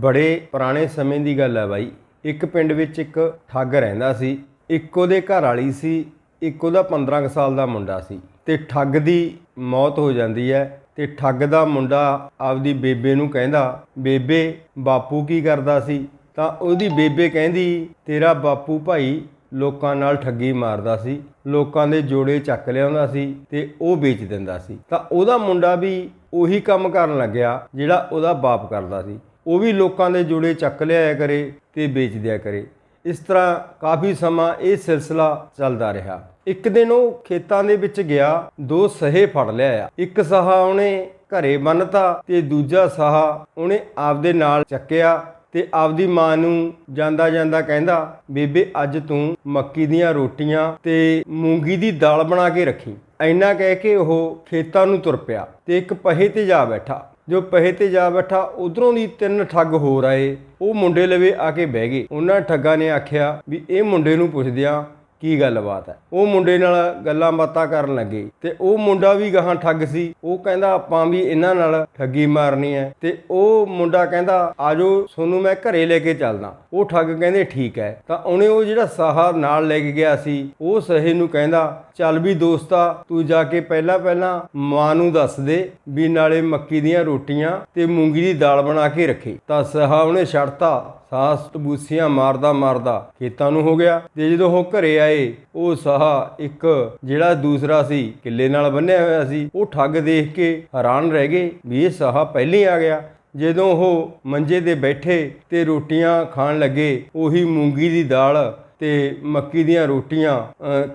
ਬੜੇ ਪੁਰਾਣੇ ਸਮੇਂ ਦੀ ਗੱਲ ਹੈ ਬਾਈ। ਇੱਕ ਪਿੰਡ ਵਿੱਚ ਇੱਕ ਠੱਗ ਰਹਿੰਦਾ ਸੀ, ਇੱਕ ਉਹਦੇ ਘਰ ਵਾਲੀ ਸੀ, ਇੱਕ ਉਹਦਾ 15 ਕੁ ਸਾਲ ਦਾ ਮੁੰਡਾ ਸੀ। ਤੇ ਠੱਗ ਦੀ ਮੌਤ ਹੋ ਜਾਂਦੀ ਹੈ ਤੇ ਠੱਗ ਦਾ ਮੁੰਡਾ ਆਪਦੀ ਬੇਬੇ ਨੂੰ ਕਹਿੰਦਾ, ਬੇਬੇ, ਬਾਪੂ ਕੀ ਕਰਦਾ ਸੀ? ਤਾਂ ਉਹਦੀ ਬੇਬੇ ਕਹਿੰਦੀ, ਤੇਰਾ ਬਾਪੂ ਭਾਈ ਲੋਕਾਂ ਨਾਲ ਠੱਗੀ ਮਾਰਦਾ ਸੀ, ਲੋਕਾਂ ਦੇ ਜੋੜੇ ਚੱਕ ਲਿਆਉਂਦਾ ਸੀ ਤੇ ਉਹ ਵੇਚ ਦਿੰਦਾ ਸੀ। ਤਾਂ ਉਹਦਾ ਮੁੰਡਾ ਵੀ ਉਹੀ ਕੰਮ ਕਰਨ ਲੱਗਿਆ ਜਿਹੜਾ ਉਹਦਾ ਬਾਪ ਕਰਦਾ ਸੀ। ਉਹ ਵੀ ਲੋਕਾਂ ਦੇ ਜੋੜੇ ਚੱਕ ਲਿਆਇਆ ਕਰੇ ਤੇ ਵੇਚ ਦਿਆ ਕਰੇ। ਇਸ ਤਰ੍ਹਾਂ ਕਾਫੀ ਸਮਾਂ ਇਹ ਸਿਲਸਿਲਾ ਚੱਲਦਾ ਰਿਹਾ। ਇੱਕ ਦਿਨ ਉਹ ਖੇਤਾਂ ਦੇ ਵਿੱਚ ਗਿਆ, ਦੋ ਸਹੇ ਫੜ ਲਿਆ ਇੱਕ ਸਹਾ ਉਹਨੇ ਘਰੇ ਬੰਨਤਾ ਤੇ ਦੂਜਾ ਸਹਾ ਉਹਨੇ ਆਪਦੇ ਨਾਲ ਚੱਕਿਆ ਤੇ ਆਪਦੀ ਮਾਂ ਨੂੰ ਜਾਂਦਾ ਜਾਂਦਾ ਕਹਿੰਦਾ, ਬੇਬੇ, ਅੱਜ ਤੂੰ ਮੱਕੀ ਦੀਆਂ ਰੋਟੀਆਂ ਤੇ ਮੂੰਗੀ ਦੀ ਦਾਲ ਬਣਾ ਕੇ ਰੱਖੀ। ਐਨਾ ਕਹਿ ਕੇ ਉਹ ਖੇਤਾਂ ਨੂੰ ਤੁਰ ਪਿਆ ਤੇ ਇੱਕ ਪਹੇ ਤੇ ਜਾ ਬੈਠਾ। ਜੋ ਪਹੇ ਤੇ ਜਾ ਬੈਠਾ, ਉਧਰੋਂ ਦੀ ਤਿੰਨ ਠੱਗ ਹੋਰ ਆਏ। ਉਹ ਮੁੰਡੇ ਲਵੇ ਆ ਕੇ ਬਹਿ ਗਏ। ਉਹਨਾਂ ਠੱਗਾਂ ਨੇ ਆਖਿਆ ਵੀ ਇਹ ਮੁੰਡੇ ਨੂੰ ਪੁੱਛਦਿਆਂ ਕੀ ਗੱਲਬਾਤ ਹੈ? ਉਹ ਮੁੰਡੇ ਨਾਲ ਗੱਲਾਂ ਬਾਤਾਂ ਕਰਨ ਲੱਗੇ ਤੇ ਉਹ ਮੁੰਡਾ ਵੀ ਗਾਹਾਂ ਠੱਗ ਸੀ। ਉਹ ਕਹਿੰਦਾ, ਆਪਾਂ ਵੀ ਇਹਨਾਂ ਨਾਲ ਠੱਗੀ ਮਾਰਨੀ ਹੈ। ਤੇ ਉਹ ਮੁੰਡਾ ਕਹਿੰਦਾ, ਆਜੋ ਸੋਨੂੰ ਮੈਂ ਘਰੇ ਲੈ ਕੇ ਚੱਲਦਾ। ਉਹ ਠੱਗ ਕਹਿੰਦੇ, ਠੀਕ ਹੈ। ਤਾਂ ਉਹਨੇ ਉਹ ਜਿਹੜਾ ਸਾਹਾ ਨਾਲ ਲੈ ਕੇ ਗਿਆ ਸੀ, ਉਹ ਸਹੇ ਨੂੰ ਕਹਿੰਦਾ, ਚੱਲ ਵੀ ਦੋਸਤਾ, ਤੂੰ ਜਾ ਕੇ ਪਹਿਲਾਂ ਪਹਿਲਾਂ ਮਾਂ ਨੂੰ ਦੱਸ ਦੇ ਵੀ ਨਾਲੇ ਮੱਕੀ ਦੀਆਂ ਰੋਟੀਆਂ ਤੇ ਮੂੰਗੀ ਦੀ ਦਾਲ ਬਣਾ ਕੇ ਰੱਖੀ। ਤਾਂ ਸਹਾ ਉਹਨੇ ਛੱਡਤਾ। ਸਾਸ ਤਬੂਸੀਆਂ ਮਾਰਦਾ ਮਾਰਦਾ ਖੇਤਾਂ ਨੂੰ ਹੋ ਗਿਆ ਤੇ ਜਦੋਂ ਉਹ ਘਰੇ ਆਏ, ਉਹ ਸਾਹ ਇੱਕ ਜਿਹੜਾ ਦੂਸਰਾ ਸੀ, ਕਿੱਲੇ ਨਾਲ ਬੰਨਿਆ ਹੋਇਆ ਸੀ, ਉਹ ਠੱਗ ਦੇਖ ਕੇ ਹੈਰਾਨ ਰਹਿ ਗਏ ਵੀ ਇਹ ਸਾਹ ਪਹਿਲਾਂ ਹੀ ਆ ਗਿਆ। ਜਦੋਂ ਉਹ ਮੰਜੇ ਤੇ ਬੈਠੇ ਤੇ ਰੋਟੀਆਂ ਖਾਣ ਲੱਗੇ, ਉਹੀ ਮੂੰਗੀ ਦੀ ਦਾਲ ਤੇ ਮੱਕੀ ਦੀਆਂ ਰੋਟੀਆਂ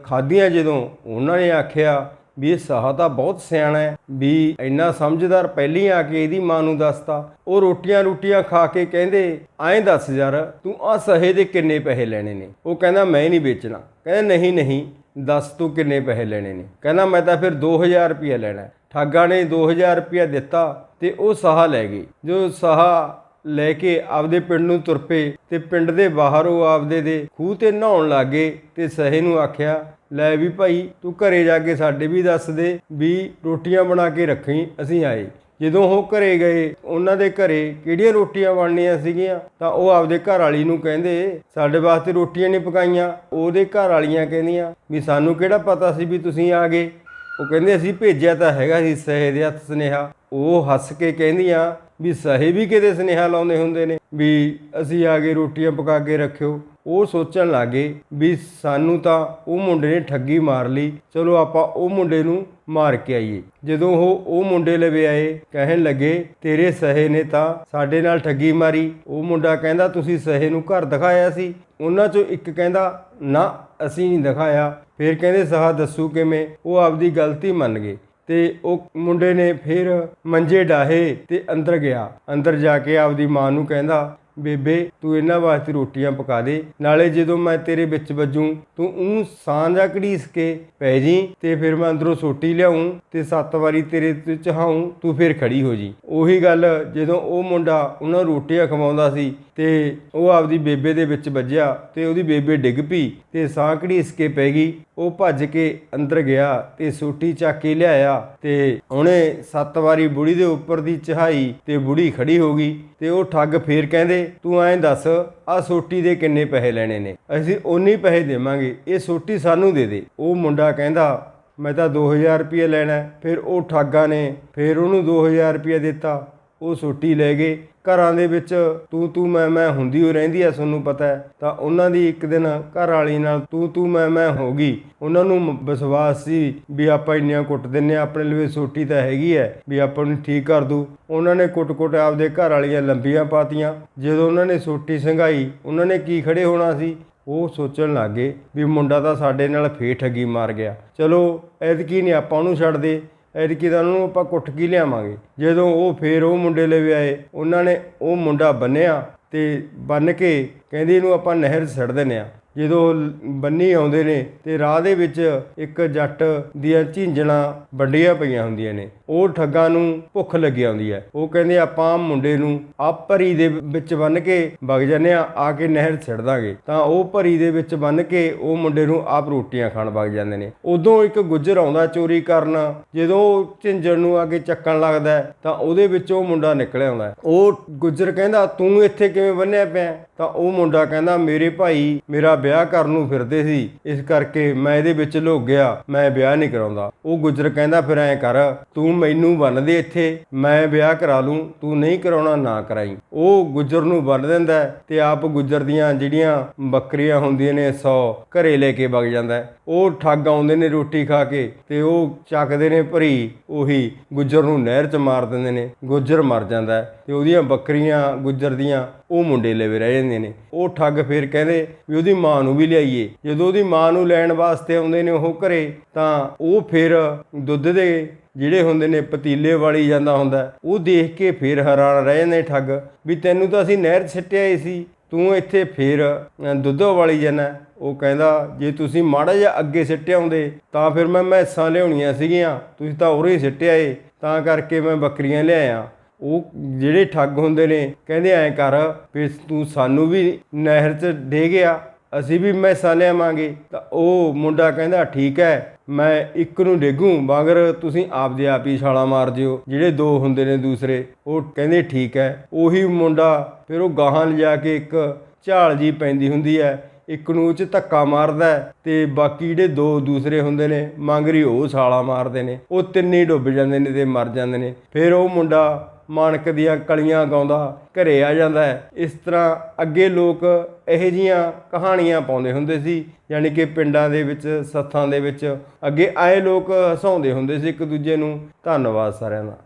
ਖਾਧੀਆਂ ਜਦੋਂ, ਉਹਨਾਂ ਨੇ ਆਖਿਆ ਵੀ ਇਹ ਸਾਹਾ ਤਾਂ ਬਹੁਤ ਸਿਆਣਾ ਹੈ, ਵੀ ਇੰਨਾ ਸਮਝਦਾਰ ਪਹਿਲੀ ਆ ਕੇ ਇਹਦੀ ਮਾਂ ਨੂੰ ਦੱਸਤਾ। ਉਹ ਰੋਟੀਆਂ ਰੋਟੀਆਂ ਖਾ ਕੇ ਕਹਿੰਦੇ, ਐਂ ਦੱਸ ਯਾਰ, ਤੂੰ ਆ ਸਹੇ ਦੇ ਕਿੰਨੇ ਪੈਸੇ ਲੈਣੇ ਨੇ? ਉਹ ਕਹਿੰਦਾ, ਮੈਂ ਨਹੀਂ ਵੇਚਣਾ। ਕਹਿੰਦਾ, ਨਹੀਂ ਨਹੀਂ, ਦੱਸ ਤੂੰ ਕਿੰਨੇ ਪੈਸੇ ਲੈਣੇ ਨੇ? ਕਹਿੰਦਾ, ਮੈਂ ਤਾਂ ਫਿਰ 2000 ਰੁਪਏ ਲੈਣਾ ਹੈ। ਠੱਗਾਂ ਨੇ 2000 ਰੁਪਏ ਦਿੱਤਾ ਤੇ ਉਹ ਸਾਹਾ ਲੈ ਗਏ ਜੋ ਸਾਹਾ ਲੈ ਕੇ ਆਪਦੇ ਪਿੰਡ ਨੂੰ ਤੁਰ ਪਏ ਤੇ ਪਿੰਡ ਦੇ ਬਾਹਰ ਉਹ ਆਪਦੇ ਦੇ ਖੂਹ ਤੇ ਨਹਾਉਣ ਲੱਗੇ ਤੇ ਸਹੇ ਨੂੰ ਆਖਿਆ ਲੈ ਵੀ ਭਾਈ, ਤੂੰ ਘਰੇ ਜਾ ਕੇ ਸਾਡੇ ਵੀ ਦੱਸ ਦੇ ਵੀ ਰੋਟੀਆਂ ਬਣਾ ਕੇ ਰੱਖੀ ਅਸੀਂ ਆਏ। ਜਦੋਂ ਉਹ ਘਰੇ ਗਏ, ਉਹਨਾਂ ਦੇ ਘਰੇ ਕਿਹੜੀਆਂ ਰੋਟੀਆਂ ਬਣਨੀਆਂ ਸੀਗੀਆਂ? ਤਾਂ ਉਹ ਆਪਦੇ ਘਰ ਵਾਲੀ ਨੂੰ ਕਹਿੰਦੇ, ਸਾਡੇ ਵਾਸਤੇ ਰੋਟੀਆਂ ਨਹੀਂ ਪਕਾਈਆਂ। ਉਹਦੇ ਘਰ ਵਾਲੀਆਂ ਕਹਿੰਦੀਆਂ ਵੀ ਸਾਨੂੰ ਕਿਹੜਾ ਪਤਾ ਸੀ ਵੀ ਤੁਸੀਂ ਆ ਗਏ? ਉਹ ਕਹਿੰਦੇ ਅਸੀਂ ਭੇਜਿਆ ਤਾਂ ਹੈਗਾ ਸੀ ਸਹੇ ਦੇ ਹੱਥ ਸੁਨੇਹਾ। ਉਹ ਹੱਸ ਕੇ ਕਹਿੰਦੀਆਂ ਵੀ ਸਹੇ ਵੀ ਕਿਤੇ ਸੁਨੇਹਾ ਲਾਉਂਦੇ ਹੁੰਦੇ ਨੇ? ਵੀ ਅਸੀਂ ਆ ਕੇ ਰੋਟੀਆਂ ਪਕਾ ਕੇ ਰੱਖਿਓ। ਉਹ ਸੋਚਣ ਲੱਗੇ ਵੀ ਸਾਨੂੰ ਤਾਂ ਉਹ ਮੁੰਡੇ ਨੇ ਠੱਗੀ ਮਾਰ ਲਈ। ਚਲੋ ਆਪਾਂ ਉਹ ਮੁੰਡੇ ਨੂੰ ਮਾਰ ਕੇ ਆਈਏ। ਜਦੋਂ ਉਹ ਉਹ ਮੁੰਡੇ ਲਵੇ ਆਏ, ਕਹਿਣ ਲੱਗੇ, ਤੇਰੇ ਸਹੇ ਨੇ ਤਾਂ ਸਾਡੇ ਨਾਲ ਠੱਗੀ ਮਾਰੀ। ਉਹ ਮੁੰਡਾ ਕਹਿੰਦਾ, ਤੁਸੀਂ ਸਹੇ ਨੂੰ ਘਰ ਦਿਖਾਇਆ ਸੀ? ਉਹਨਾਂ ਚੋਂ ਇੱਕ ਕਹਿੰਦਾ, ਨਾ, ਅਸੀਂ ਨਹੀਂ ਦਿਖਾਇਆ। ਫਿਰ ਕਹਿੰਦੇ, ਸਾਹ ਦੱਸੂ ਕਿਵੇਂ? ਉਹ ਆਪਦੀ ਗਲਤੀ ਮੰਨ ਗਏ ਤੇ ਉਹ ਮੁੰਡੇ ਨੇ ਫਿਰ ਮੰਜੇ ਡਾਹੇ ਤੇ ਅੰਦਰ ਗਿਆ। ਅੰਦਰ ਜਾ ਕੇ ਆਪਦੀ ਮਾਂ ਨੂੰ ਕਹਿੰਦਾ, ਬੇਬੇ, ਤੂੰ ਇਹਨਾਂ ਵਾਸਤੇ ਰੋਟੀਆਂ ਪਕਾ ਦੇ, ਨਾਲੇ ਜਦੋਂ ਮੈਂ ਤੇਰੇ ਵਿੱਚ ਵੱਜੂੰ, ਤੂੰ ਉਹ ਸਾਂਝਾ ਘੜੀਸ ਕੇ ਪੈ ਜੀ ਤੇ ਫਿਰ ਮੈਂ ਅੰਦਰੋਂ ਸੋਟੀ ਲਿਆਉਂ ਤੇ ਸੱਤ ਵਾਰੀ ਤੇਰੇ ਤੇ ਚਹਾਉਂ ਤੂੰ ਫਿਰ ਖੜੀ ਹੋ ਜੀ। ਉਹੀ ਗੱਲ ਜਦੋਂ ਉਹ ਮੁੰਡਾ ਉਹਨਾਂ ਨੂੰ ਰੋਟੀਆਂ ਖਵਾਉਂਦਾ ਸੀ ਤੇ ਉਹ ਆਪਦੀ ਬੇਬੇ ਦੇ ਵਿੱਚ ਵੱਜਿਆ ਤੇ ਉਹਦੀ ਬੇਬੇ ਡਿੱਗ ਪਈ ਤੇ ਸਾਂਕੜੀ ਘੜੀਸ ਕੇ ਪੈ ਗਈ। ਉਹ ਭੱਜ ਕੇ ਅੰਦਰ ਗਿਆ ਤੇ ਸੋਟੀ ਚੱਕ ਕੇ ਲਿਆਇਆ ਤੇ ਉਹਨੇ ਸੱਤ ਵਾਰੀ ਬੁੜੀ ਦੇ ਉੱਪਰ ਦੀ ਚਹਾਈ ਤੇ ਬੁੜੀ ਖੜੀ ਹੋ ਗਈ ਤੇ ਉਹ ਠੱਗ ਫੇਰ ਕਹਿੰਦੇ, ਤੂੰ ਐਂ ਦੱਸ ਆ ਸੋਟੀ ਦੇ ਕਿੰਨੇ ਪੈਸੇ ਲੈਣੇ ਨੇ? ਅਸੀਂ ਓਨੇ ਪੈਸੇ ਦੇਵਾਂਗੇ, ਇਹ ਸੋਟੀ ਸਾਨੂੰ ਦੇ ਦੇ। ਉਹ ਮੁੰਡਾ ਕਹਿੰਦਾ, ਮੈਂ ਤਾਂ 2000 ਰੁਪਏ ਲੈਣਾ ਫਿਰ ਉਹ ਠੱਗਾਂ ਨੇ, ਫਿਰ ਉਹਨੂੰ 2000 ਰੁਪਏ ਦਿੱਤਾ। ਉਹ ਸੋਟੀ ਲੈ ਗਏ। ਘਰਾਂ ਦੇ ਵਿੱਚ ਤੂੰ ਤੂੰ ਮੈਂ ਮੈਂ ਹੁੰਦੀ ਹੋ ਰਹਿੰਦੀ ਐ ਤੁਹਾਨੂੰ ਪਤਾ ਹੈ। ਤਾਂ ਉਹਨਾਂ ਦੀ ਇੱਕ ਦਿਨ ਘਰ ਵਾਲੀ ਨਾਲ ਤੂੰ ਤੂੰ ਮੈਂ ਮੈਂ ਹੋ ਗਈ। ਉਹਨਾਂ ਨੂੰ ਵਿਸ਼ਵਾਸ ਸੀ ਵੀ ਆਪਾਂ ਇੰਨੀਆਂ ਕੁੱਟ ਦਿੰਨੇ ਆਂ, ਆਪਣੇ ਲਈ ਸੋਟੀ ਤਾਂ ਹੈਗੀ ਐ ਵੀ ਆਪਾਂ ਨੂੰ ਠੀਕ ਕਰ ਦੂ। ਉਹਨਾਂ ਨੇ ਕੁੱਟ-ਕੁੱਟ ਆਪਦੇ ਘਰ ਵਾਲੀਆਂ ਲੰਬੀਆਂ ਪਾਤੀਆਂ। ਜਦੋਂ ਉਹਨਾਂ ਨੇ ਸੋਟੀ ਸੰਘਾਈ ਉਹਨਾਂ ਨੇ ਕੀ ਖੜੇ ਹੋਣਾ ਸੀ? ਉਹ ਸੋਚਣ ਲੱਗੇ ਵੀ ਮੁੰਡਾ ਤਾਂ ਸਾਡੇ ਨਾਲ ਫੇਰ ਠੱਗੀ ਮਾਰ ਗਿਆ। ਚਲੋ ਐਤਕੀ ਨਹੀਂ ਆਪਾਂ ਉਹਨੂੰ ਛੱਡ ਦੇ ਐਤਕੀ ਤਾਂ ਉਹਨੂੰ ਆਪਾਂ ਕੁੱਟ ਕੀ ਲਿਆਵਾਂਗੇ। ਜਦੋਂ ਉਹ ਫੇਰ ਉਹ ਮੁੰਡੇ ਲਵੇ ਆਏ, ਉਹਨਾਂ ਨੇ ਉਹ ਮੁੰਡਾ ਬੰਨਿਆ ਤੇ ਬੰਨ ਕੇ ਕਹਿੰਦੀ ਇਹਨੂੰ ਆਪਾਂ ਨਹਿਰ 'ਚ ਸਿੱਟ ਦਿੰਦੇ ਆ ਜਦੋਂ ਬੰਨੀ ਆਉਂਦੇ ਨੇ ਤੇ ਰਾਹ ਦੇ ਵਿੱਚ ਇੱਕ ਜੱਟ ਦੀਆਂ ਝਿੰਜਣਾ ਵੱਡੀਆਂ ਪਈਆਂ ਹੁੰਦੀਆਂ ਨੇ। ਉਹ ਠੱਗਾਂ ਨੂੰ ਭੁੱਖ ਲੱਗੀ ਆਉਂਦੀ ਹੈ। ਉਹ ਕਹਿੰਦੇ, ਆਪਾਂ ਮੁੰਡੇ ਨੂੰ ਆ ਭਰੀ ਦੇ ਵਿੱਚ ਬੰਨ ਕੇ ਵਗ ਜਾਂਦੇ ਆ ਆ ਕੇ ਨਹਿਰ ਛੱਡ ਦਾਂਗੇ। ਤਾਂ ਉਹ ਭਰੀ ਦੇ ਵਿੱਚ ਬੰਨ ਕੇ ਉਹ ਮੁੰਡੇ ਨੂੰ ਆਪ ਰੋਟੀਆਂ ਖਾਣ ਵਗ ਜਾਂਦੇ ਨੇ। ਉਦੋਂ ਇੱਕ ਗੁੱਜਰ ਆਉਂਦਾ ਚੋਰੀ ਕਰਨ। ਜਦੋਂ ਉਹ ਝਿੰਜਣ ਨੂੰ ਆ ਕੇ ਚੱਕਣ ਲੱਗਦਾ ਤਾਂ ਉਹਦੇ ਵਿੱਚ ਉਹ ਮੁੰਡਾ ਨਿਕਲ ਆਉਂਦਾ ਉਹ ਗੁੱਜਰ ਕਹਿੰਦਾ, ਤੂੰ ਇੱਥੇ ਕਿਵੇਂ ਬੰਨਿਆ ਪਿਆ? ਤਾਂ ਉਹ ਮੁੰਡਾ ਕਹਿੰਦਾ, ਮੇਰੇ ਭਾਈ ਮੇਰਾ ਵਿਆਹ ਕਰਨ ਨੂੰ ਫਿਰਦੇ ਸੀ। ਇਸ ਕਰਕੇ ਮੈਂ ਇਹਦੇ ਵਿੱਚ ਲੁੱਕ ਗਿਆ। ਮੈਂ ਵਿਆਹ ਨਹੀਂ ਕਰਾਉਂਦਾ। ਉਹ ਗੁੱਜਰ ਕਹਿੰਦਾ, ਫਿਰ ਐਂ ਕਰ, ਤੂੰ ਮੈਨੂੰ ਬੰਨ ਦੇ ਇੱਥੇ। ਮੈਂ ਵਿਆਹ ਕਰਾ ਲੂੰ। ਤੂੰ ਨਹੀਂ ਕਰਾਉਣਾ, ਨਾ ਕਰਾਈ। ਉਹ ਗੁੱਜਰ ਨੂੰ ਬੰਨ ਦਿੰਦਾ ਹੈ ਤੇ ਆਪ ਗੁੱਜਰ ਦੀਆਂ ਜਿਹੜੀਆਂ ਬੱਕਰੀਆਂ ਹੁੰਦੀਆਂ ਨੇ 100 ਘਰੇ ਲੈ ਕੇ ਵਗ ਜਾਂਦਾ ਉਹ ਠੱਗ ਆਉਂਦੇ ਨੇ ਰੋਟੀ ਖਾ ਕੇ ਤੇ ਉਹ ਚੱਕਦੇ ਨੇ ਭਰੀ, ਉਹੀ ਗੁੱਜਰ ਨੂੰ ਨਹਿਰ 'ਚ ਮਾਰ ਦਿੰਦੇ ਨੇ, ਗੁੱਜਰ ਮਰ ਜਾਂਦਾ ਹੈ ਤੇ ਉਹਦੀਆਂ ਬੱਕਰੀਆਂ, ਗੁੱਜਰ ਦੀਆਂ ਉਹ ਮੁੰਡੇ ਲਵੇ ਰਹਿ ਜਾਂਦੇ ਨੇ। ਉਹ ਠੱਗ ਫਿਰ ਕਹਿੰਦੇ ਵੀ ਉਹਦੀ ਮਾਂ ਨੂੰ ਵੀ ਲਿਆਈਏ। ਜਦੋਂ ਉਹਦੀ ਮਾਂ ਨੂੰ ਲੈਣ ਵਾਸਤੇ ਆਉਂਦੇ ਨੇ ਉਹ ਘਰੇ, ਤਾਂ ਉਹ ਫਿਰ ਦੁੱਧ ਦੇ ਜਿਹੜੇ ਹੁੰਦੇ ਨੇ ਪਤੀਲੇ ਵਾਲੀ ਜਾਂਦਾ ਹੁੰਦਾ ਉਹ ਦੇਖ ਕੇ ਫਿਰ ਹੈਰਾਨ ਰਹਿ ਜਾਂਦੇ ਠੱਗ ਵੀ ਤੈਨੂੰ ਤਾਂ ਅਸੀਂ ਨਹਿਰ 'ਚ ਹੀ ਸੀ, ਤੂੰ ਇੱਥੇ ਫੇਰ ਦੁੱਧ ਵਾਲੀ ਜਾਂਦਾ ਉਹ ਕਹਿੰਦਾ, ਜੇ ਤੁਸੀਂ ਮਾੜਾ ਜਿਹਾ ਅੱਗੇ ਸਿੱਟਿਆ ਹੁੰਦੇ, ਤਾਂ ਫਿਰ ਮੈਂ ਮੈਸਾਂ ਲਿਆਉਣੀਆਂ ਸੀਗੀਆਂ। ਤੁਸੀਂ ਤਾਂ ਉਰੇ ਹੀ ਸਿੱਟਿਆ ਏ, ਤਾਂ ਕਰਕੇ ਮੈਂ ਬੱਕਰੀਆਂ ਲਿਆਇਆ। ਉਹ ਜਿਹੜੇ ਠੱਗ ਹੁੰਦੇ ਨੇ, ਕਹਿੰਦੇ ਐਂ ਕਰ ਫਿਰ ਤੂੰ ਸਾਨੂੰ ਵੀ ਨਹਿਰ 'ਚ ਡੇ ਗਿਆ, ਅਸੀਂ ਵੀ ਮੈਸਾਂ ਲਿਆਵਾਂਗੇ। ਤਾਂ ਉਹ ਮੁੰਡਾ ਕਹਿੰਦਾ, ਠੀਕ ਹੈ ਮੈਂ ਇੱਕ ਨੂੰ ਡੇਗੂ, ਮਗਰ ਤੁਸੀਂ ਆਪਦੇ ਆਪ ਹੀ ਛਾਲਾ ਮਾਰ ਦਿਓ। ਜਿਹੜੇ ਦੋ ਹੁੰਦੇ ਨੇ ਦੂਸਰੇ, ਉਹ ਕਹਿੰਦੇ, ਠੀਕ ਹੈ ਉਹੀ ਮੁੰਡਾ, ਫਿਰ ਉਹ ਗਾਹਾਂ ਲਿਜਾ ਕੇ ਇੱਕ ਝਾਲ ਜੀ ਪੈਂਦੀ ਹੁੰਦੀ ਹੈ ਇੱਕ ਨੂੰ ਉਹ ਚ ਧੱਕਾ ਮਾਰਦਾ ਹੈ ਤੇ ਬਾਕੀ ਜਿਹੜੇ ਦੋ ਦੂਸਰੇ ਹੁੰਦੇ ਨੇ ਮੰਗਰੀ ਉਹ ਛਾਲਾ ਮਾਰਦੇ ਨੇ, ਉਹ ਤਿੰਨੇ ਹੀ ਡੁੱਬ ਜਾਂਦੇ ਨੇ ਤੇ ਮਰ ਜਾਂਦੇ ਨੇ। ਫਿਰ ਉਹ ਮੁੰਡਾ ਮਾਣਕ ਦੀਆਂ ਕਲੀਆਂ ਗਾਉਂਦਾ, ਘਰੇ ਆ ਜਾਂਦਾ ਇਸ ਤਰ੍ਹਾਂ ਅੱਗੇ ਲੋਕ ਇਹੋ ਜੀਆਂ ਕਹਾਣੀਆਂ ਪਾਉਂਦੇ ਹੁੰਦੇ ਸੀ, ਯਾਨੀ ਕਿ ਪਿੰਡਾਂ ਦੇ ਵਿੱਚ, ਸੱਥਾਂ ਦੇ ਵਿੱਚ। ਅੱਗੇ ਆਏ ਲੋਕ ਹਸਾਉਂਦੇ ਹੁੰਦੇ ਸੀ ਇੱਕ ਦੂਜੇ ਨੂੰ। ਧੰਨਵਾਦ ਸਾਰਿਆਂ ਦਾ।